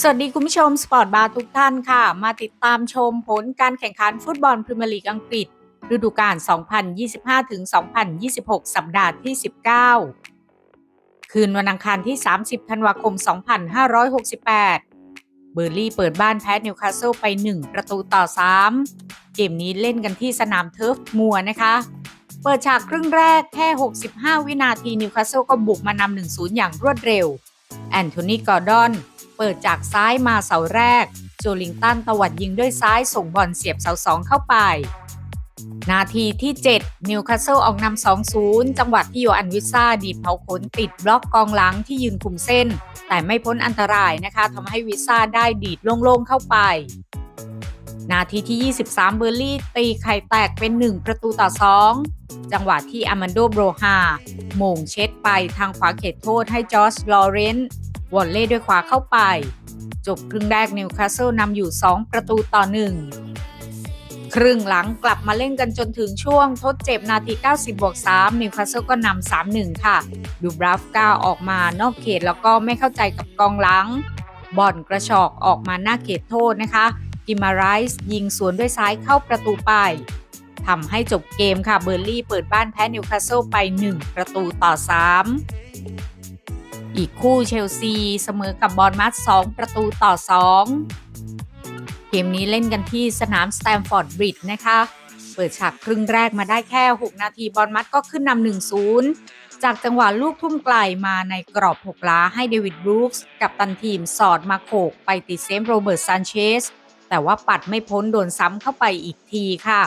สวัสดีคุณผู้ชมสปอร์ตบาร์ทุกท่านค่ะ มาติดตามชมผลการแข่งขันฟุตบอลพรีเมียร์ลีกอังกฤษ ฤดูกาล 2025-2026 สัปดาห์ที่ 19 คืนวันอังคารที่ 30 ธันวาคม 2568 เบอร์ลี่เปิดบ้านแพ้นิวคาสเซิลไป 1 ประตูต่อ 3 เกมนี้เล่นกันที่สนามเทิร์ฟมัวนะคะ เปิดฉากครึ่งแรกแค่ 65 วินาทีนิวคาสเซิลก็บุกมานำ1-0 อย่างรวดเร็ว แอนโทนี กอร์ดอน เปิดจากซ้ายมาเสาแรกโจลิงตันตวัดยิงด้วยซ้ายส่งบอลเสียบเสาสองเข้าไป นาทีที่ 7 นิวคาสเซิลออกนำ 2-0 จังหวะที่โยอันวิซ่าดีดเผาขนติดบล็อกกองหลังที่ยืนคุมเส้น แต่ไม่พ้นอันตรายนะคะทำให้วิซ่าได้ดีดโล่งๆเข้าไปนาทีที่ 23 เบอร์ลี่ตีไข่แตกเป็น 1 ประตูต่อ 2 จังหวะที่อามันโดโบรฮาโมงเช็ดไปทางขวาเขตโทษให้จอร์จลอเรนต์ วอลเล่ด้วยขวาเข้าไป จบครึ่งแรกนิวคาสเซิลนำอยู่ 2 ประตูต่อ 1 ครึ่งหลังกลับมาเล่นกันจนถึงช่วงทดเจ็บนาที 90บวก3นิวคาสเซิลก็นำ 3-1 ค่ะ ดูบราฟก้าออกมานอกเขตแล้วก็ไม่เข้าใจกับกองหลัง บอลกระชอกออกมาหน้าเขตโทษนะคะกิมาไรส์ยิงสวนด้วยซ้ายเข้าประตูไปทำให้จบเกมค่ะเบอร์ลี่เปิดบ้านแพ้นิวคาสเซิลไป 1 ประตูต่อ 3 อีกคู่เชลซีเสมอกับบอลมัส2ประตูต่อ 2 เกมนี้เล่นกันที่สนามสแตมฟอร์ดบริดจ์นะคะ เปิดฉากครึ่งแรกมาได้แค่ 6 นาทีบอลมัสก็ขึ้นนำ1-0 จากจังหวะลูกทุ่มไกลมาในกรอบ 6 ล้าให้เดวิดบรูคส์กับตันทีมสอดมาโขกไปติดเซฟโรเบิร์ตซานเชสแต่ว่าปัดไม่พ้นโดนซ้ำเข้าไปอีกทีค่ะ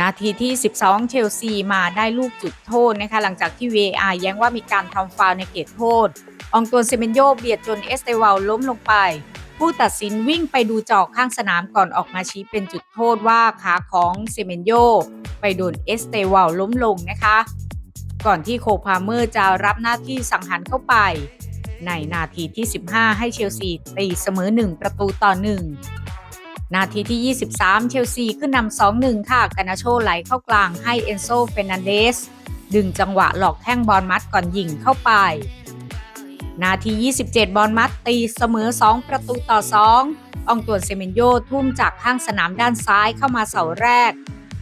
นาทีที่ 12 เชลซีมาได้ลูกจุดโทษนะคะหลังจากที่ VAR แย้งว่ามีการทำฟาวล์ในเขตโทษ องตัวเซเมนโยเบียดจนเอสเตวาลล้มลงไป ผู้ตัดสินวิ่งไปดูจอกข้างสนามก่อนออกมาชี้เป็นจุดโทษว่าขาของเซเมนโยไปโดนเอสเตวาลล้มลงนะคะ ก่อนที่โคพาเมอร์จะรับหน้าที่สังหารเข้าไป ในนาทีที่ 15 ให้เชลซีตีเสมอ 1 ประตูต่อ 1 นาทีที่ 23 เชลซีขึ้นนำ2-1 ค่ะ กานาโชไหลเข้ากลางให้เอนโซเฟนันเดส ดึงจังหวะหลอกแท่งบอลมัดก่อนยิงเข้าไป นาที 27 บอลมัดตีเสมอ 2 ประตูต่อ2อองตวนเซเมนโยทุ่มจากข้างสนามด้านซ้ายเข้ามาเสาแรก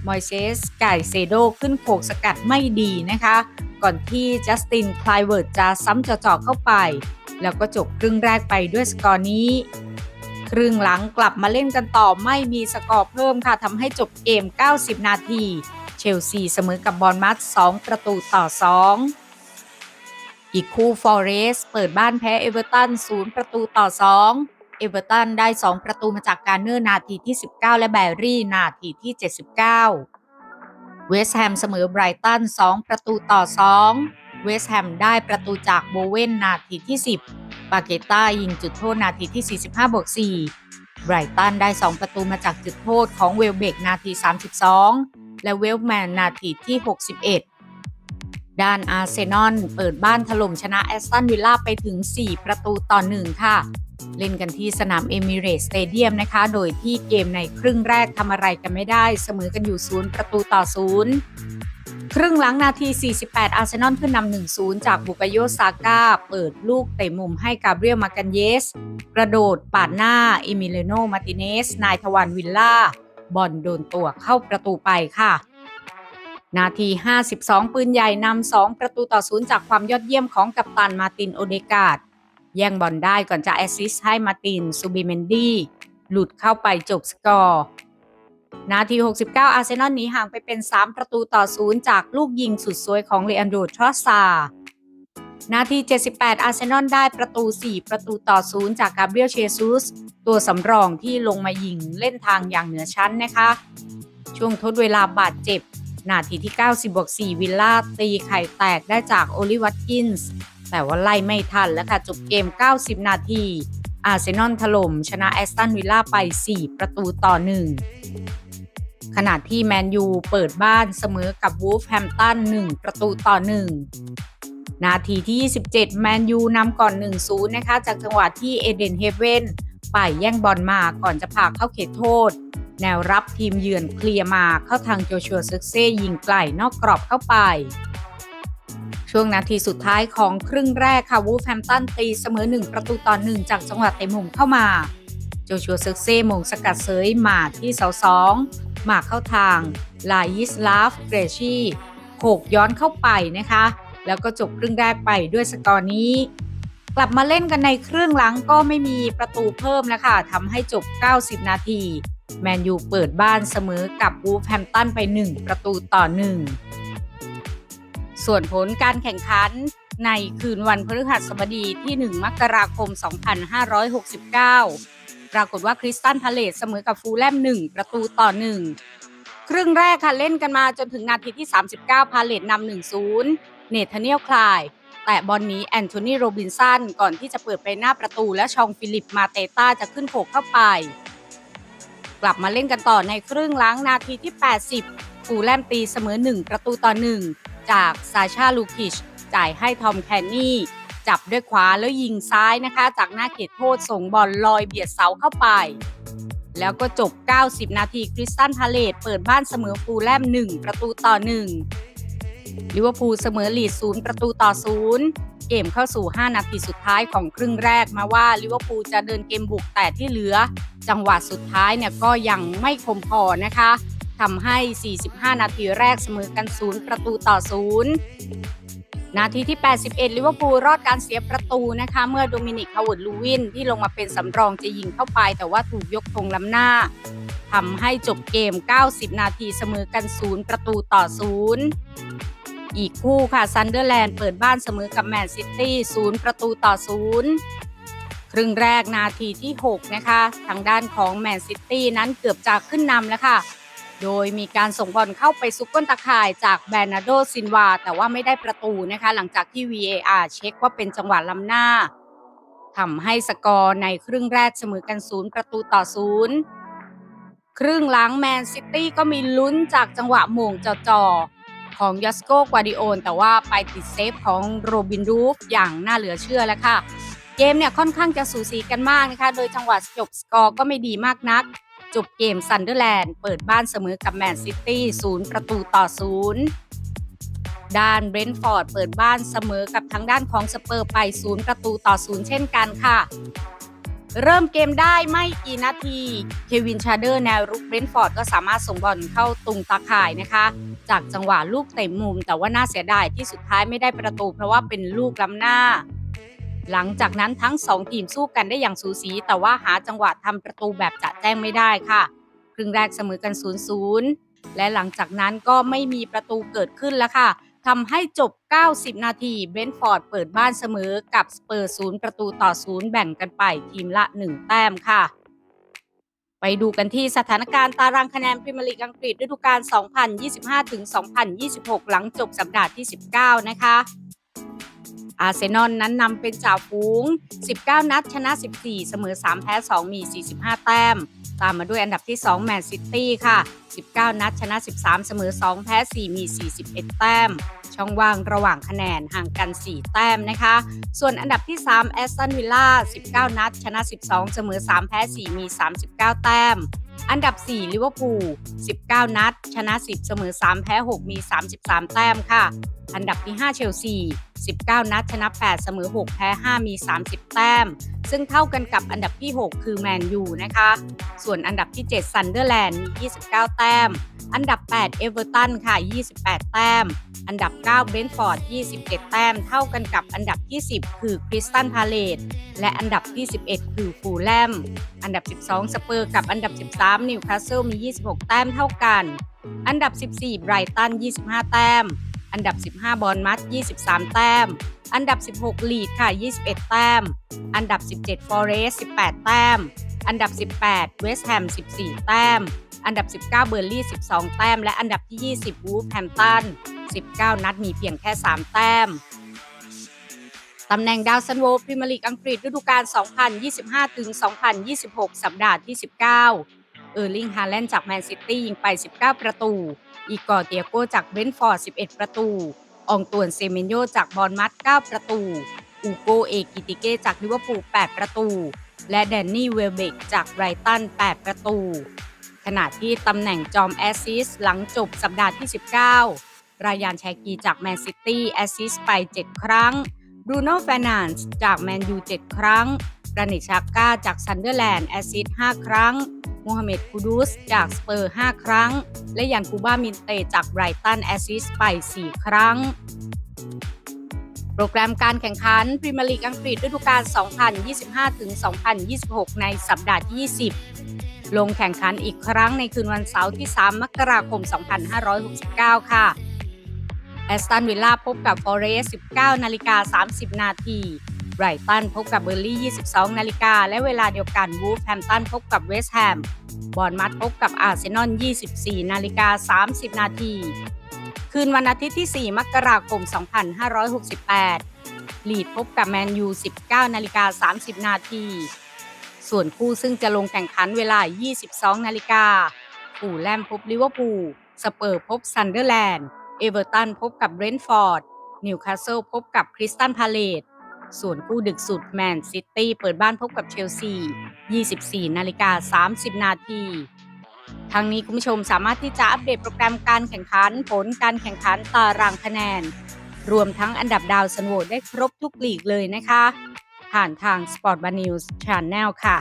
มอยเซส ไก่เซโดขึ้นโขกสกัดไม่ดีนะคะ ก่อนที่จัสติน คลายเวิร์ดจะซ้ำจ่อๆเข้าไป แล้วก็จบครึ่งแรกไปด้วยสกอร์นี้ ครึ่งหลังกลับมาเล่นกันต่อไม่มีสกอร์เพิ่มค่ะทำให้จบเกม 90 นาที เชลซีเสมอกับบอลมัด 2 ประตูต่อ 2 อีกคู่ฟอเรสเปิดบ้านแพ้เอเวอร์ตัน 0 ประตูต่อ 2 เอเวอร์ตันได้ 2 ประตูมาจากการเนอร์นาทีที่ 19 และแบรี่นาทีที่ 79 เวสต์แฮมเสมอไบรตัน 2 ประตูต่อ 2 เวสต์แฮมได้ประตูจากโบเวนนาทีที่ 10 ปาเกต้ายิงจุดโทษนาทีที่ 45 บวก 4 ไบรตันได้ 2 ประตูมาจากจุดโทษของเวลเบกนาที 32 และเวลแมนนาทีที่ 61 ด้านอาร์เซนอลเปิดบ้านถล่มชนะแอสตันวิลล่าไปถึง 4 ประตูต่อ 1 ค่ะ เล่นกันที่สนามเอมิเรตสเตเดียมนะคะ โดยที่เกมในครึ่งแรกทำอะไรกันไม่ได้ เสมอกันอยู่ 0 ประตูต่อ 0 ครึ่งหลังนาที 48 อาร์เซนอลขึ้นนำ1-0 จากบุกโยซาก้า เปิดลูกเตะมุมให้กาเบรียลมากันเยส กระโดดปาดหน้าเอมิเลโน มาติเนส นายทวารวิลล่า บอลโดนตัวเข้าประตูไปค่ะ นาที 52 ปืนใหญ่นำ2ประตูต่อ0จากความยอดเยี่ยมของกัปตันมาตินโอเดกาดแย่งบอลได้ก่อนจะแอสซิสต์ให้มาตินซูบิเมนดีหลุดเข้าไปจบสกอร์ นาที 69 อาร์เซนอลหนีห่างไปเป็น 3 ประตูต่อ0จากลูกยิงสุดสวยของเลอันโดทรอสซานาที 78 อาร์เซนอลได้ประตู 4 ประตูต่อ0จากกาเบรียลเชซุส ตัวสำรองที่ลงมายิงเล่นทางอย่างเหนือชั้นนะคะ ช่วงทดเวลาบาดเจ็บ นาทีที่ 90บวก4วิลล่าตีไข่แตกได้จากโอลิวัตกินส์แต่ว่าไล่ไม่ทันแล้วค่ะจบเกม 90 นาที อาร์เซนอลถล่มชนะแอสตันวิลล่าไป 4 ประตูต่อ 1 ขณะที่แมนยูเปิดบ้านเสมอกับวูฟแฮมตัน 1 ประตูต่อ 1 นาทีที่ 27 แมนยูนำก่อน 1-0 นะคะ จากจังหวะที่เอเดนเฮเว่นไปแย่งบอลมาก่อนจะผลักเข้าเขตโทษ แนวรับทีมเยือนเคลียร์มาเข้าทางโจชัวซึกเซ่ยิงไกลนอกกรอบเข้าไป ช่วงนาทีสุดท้ายของครึ่งแรกค่ะวูฟแฮมตันตีเสมอ 1 ประตูต่อ 1 จากจังหวะเตะมุมเข้ามา โจชัวเซกเซ่มงสกัดเสยหมาที่เสาสองหมากเข้าทาง ลายิสลาฟเกรชีโขกย้อนเข้าไปนะคะ แล้วก็จบครึ่งแรกไปด้วยสกอร์นี้ กลับมาเล่นกันในครึ่งหลังก็ไม่มีประตูเพิ่มแล้วค่ะทำให้จบ 90 นาทีแมนยูเปิดบ้านเสมอกับวูฟแฮมตันไป 1 ประตูต่อ 1 ส่วนผลการแข่งขันในคืนวันพฤหัสบดีที่ 1 มกราคม 2569 ปรากฏว่าคริสตันพาเลตเสมอกับฟูลแลม 1 ประตูต่อ 1 ครึ่งแรกค่ะเล่นกันมาจนถึงนาทีที่ 39 พาเลตนำ1-0 เนธเนียลคลาย แต่บอลนี้แอนโทนีโรบินสันก่อนที่จะเปิดไปหน้าประตูและชองฟิลิปมาเตต้าจะขึ้นโขกเข้าไป กลับมาเล่นกันต่อในครึ่งหลังนาทีที่ 80 ฟูลแลมตีเสมอ 1 ประตูต่อ 1 จากซาชาลูคิช จ่ายให้ทอมแคนนี่ จับด้วยขวาแล้วยิงซ้ายนะคะ จากหน้าเขตโทษส่งบอลลอยเบียดเสาเข้าไป แล้วก็จบ 90 นาทีคริสตันพาเลตเปิดบ้านเสมอฟูลแลม 1 ประตูต่อ 1 ลิเวอร์พูลเสมอลีดศูนย์ประตูต่อศูนย์เกมเข้าสู่ 5 นาทีสุดท้ายของครึ่งแรกมาว่าลิเวอร์พูลจะเดินเกมบุกแต่ที่เหลือ จังหวะสุดท้ายเนี่ยก็ยังไม่คมพอนะคะ ทำให้ 45 นาทีแรกเสมอกันศูนย์ประตูต่อศูนย์นาทีที่ 81 ลิเวอร์พูลรอดการเสียประตูนะคะ เมื่อโดมินิกฮาวเวิร์ดลูวินที่ลงมาเป็นสำรองจะยิงเข้าไป แต่ว่าถูกยกธงล้ำหน้าทำให้จบเกม 90 นาทีเสมอกันศูนย์ประตูต่อศูนย์อีกคู่ค่ะซันเดอร์แลนด์เปิดบ้านเสมอกับแมนซิตี้ศูนย์ประตูต่อศูนย์ครึ่งแรกนาทีที่ 6 นะคะ ทางด้านของแมนซิตี้นั้นเกือบจะขึ้นนำแล้วค่ะ โดยมีการส่งบอลเข้าไปซุกก้นตะข่ายจากแบรนาโดซินวา แต่ว่าไม่ได้ประตูนะคะ หลังจากที่ VAR เช็คว่าเป็นจังหวะล้ำหน้าทำให้สกอร์ในครึ่งแรกเสมอกันศูนย์ประตูต่อศูนย์ครึ่งหลังแมนซิตี้ก็มีลุ้นจากจังหวะโมงจ่อๆของยอสโกกวาดิโอนแต่ว่าไปติดเซฟของโรบินรูฟอย่างน่าเหลือเชื่อแล้วค่ะ เกมเนี่ยค่อนข้างจะสูสีกันมากนะคะ โดยจังหวะจบสกอร์ก็ไม่ดีมากนัก จบเกมซันเดอร์แลนด์เปิดบ้านเสมอกับแมนซิตี้ศูนย์ประตูต่อศูนย์ด้านเบรนท์ฟอร์ดเปิดบ้านเสมอกับทางด้านของสเปอร์ไปศูนย์ประตูต่อศูนย์เช่นกันค่ะเริ่มเกมได้ไม่กี่นาที เควินชาเดอร์แนวรุกเบรนท์ฟอร์ดก็สามารถส่งบอลเข้าตุงตาข่ายนะคะ จากจังหวะลูกเตะมุม แต่ว่าน่าเสียดายที่สุดท้ายไม่ได้ประตู เพราะว่าเป็นลูกล้ำหน้า หลังจากนั้นทั้งสองทีมสู้กันได้อย่างสูสี แต่ว่าหาจังหวะทำประตูแบบจะแจ้งไม่ได้ค่ะ ครึ่งแรกเสมอกัน 0-0 และหลังจากนั้นก็ไม่มีประตูเกิดขึ้นแล้วค่ะทำให้จบ 90 นาทีเบรนท์ฟอร์ดเปิดบ้านเสมอกับสเปอร์ศูนย์ประตูต่อศูนย์แบ่งกันไปทีมละ 1 แต้มค่ะ ไปดูกันที่สถานการณ์ตารางคะแนนพรีเมียร์ลีกอังกฤษฤดูกาล 2025-2026 หลังจบสัปดาห์ที่ 19 นะคะ อาร์เซนอลนั้นนำเป็นจ่าฝูง 19 นัดชนะ 14 เสมอ 3 แพ้ 2 มี 45 แต้ม ตามมาด้วยอันดับที่ 2 แมนซิตี้ค่ะ 19 นัด ชนะ 13 เสมอ 2 แพ้ 4 มี 41 แต้ม ช่องว่างระหว่างคะแนนห่างกัน 4 แต้มนะคะ ส่วนอันดับที่ 3 แอสตันวิลล่า 19 นัด ชนะ 12 เสมอ 3 แพ้ 4 มี 39 แต้มอันดับ 4 ลิเวอร์พูล 19 นัด ชนะ 10 เสมอ 3 แพ้ 6 มี 33 แต้มค่ะ อันดับที่ 5 เชลซี 19 นัด ชนะ 8 เสมอ 6 แพ้ 5 มี 30 แต้ม ซึ่งเท่ากันกับอันดับที่ 6 คือแมนยูนะคะ ส่วนอันดับที่ 7 ซันเดอร์แลนด์ มี 29 แต้มอันดับ 8 เอเวอร์ตันค่ะ 28 แต้ม อันดับ 9 เบนท์ฟอร์ด 27 แต้ม เท่ากันกับอันดับที่ 10 คือคริสตันพาเลตและอันดับที่ 11 คือฟูลแลม อันดับ 12 สเปอร์กับอันดับ 13 นิวคาสเซิลมี 26 แต้มเท่ากัน อันดับ 14 ไบรตัน 25 แต้ม อันดับ 15 บอลมัส23 แต้ม อันดับ 16 ลีดค่ะ 21 แต้ม อันดับ 17 ฟอเรสต์18 แต้ม อันดับ 18 เวสต์แฮม 14 แต้ม อันดับ 19 เบอร์ลี่ 12 แต้ม และอันดับที่ 20 วูฟแฮมตัน 19 นัดมีเพียงแค่ 3 แต้ม ตำแหน่งดาวซันโวพรีเมียร์ลีกอังกฤษฤดูกาล 2025-2026 สัปดาห์ที่ 19 เออร์ลิงฮาแลนด์จากแมนซิตี้ยิงไป 19 ประตู อีกอร์เตียโกจากเบรนท์ฟอร์ด 11 ประตูอองตวนเซเมนโยจากบอลมัด 9 ประตูอูโกเอกิติเกจากลิเวอร์พูล 8 ประตู และแดนนี่เวลเบกจากไบรตัน 8 ประตู ขณะที่ตำแหน่งจอมแอสซิสหลังจบสัปดาห์ที่ 19 รายานแชกีจากแมนซิตี้แอสซิสไป 7 ครั้งบรูโน่แฟนานส์จากแมนยู 7 ครั้งรานิชาก้าจากซันเดอร์แลนด์แอสซิส5ครั้งมูฮัมเหม็ดคูดูสจากสเปอร์ 5 ครั้ง และยันคูบามินเตจากไบรตันแอสซิสไป 4 ครั้ง โปรแกรมการแข่งขันพรีเมียร์ลีกอังกฤษฤดูกาล 2025-2026 ในสัปดาห์ที่ 20 ลงแข่งขันอีกครั้งในคืนวันเสาร์ที่ 3 มกราคม 2569 ค่ะ แอสตันวิลล่าพบกับฟอเรสต์19 นาฬิกา 30 นาทีไบรตันพบกับเบอร์ลี่ 22 นาฬิกา และเวลาเดียวกันวูฟแฮมตันพบกับเวสต์แฮม บอนมัดพบกับอาร์เซนอล 24 นาฬิกา 30 นาที คืนวันอาทิตย์ที่ 4 มกราคม 2568 ลีดพบกับแมนยู 19 นาฬิกา 30 นาที ส่วนคู่ซึ่งจะลงแข่งขันเวลา 22 นาฬิกาฟูแลมพบลิเวอร์พูล สเปอร์พบซันเดอร์แลนด์ เอเวอร์ตันพบกับเบรนท์ฟอร์ด นิวคาสเซิลพบกับคริสตันพาเลต ส่วนคู่ดึกสุดแมนซิตี้เปิดบ้านพบกับเชลซี 24 นาฬิกา 30 นาทีทั้งนี้คุณผู้ชมสามารถที่จะอัปเดตโปรแกรมการแข่งขัน ผลการแข่งขันตารางคะแนน รวมทั้งอันดับดาวซันโหวตได้ครบทุกลีกเลยนะคะ ผ่านทาง Sport b a n News Channel ค่ะ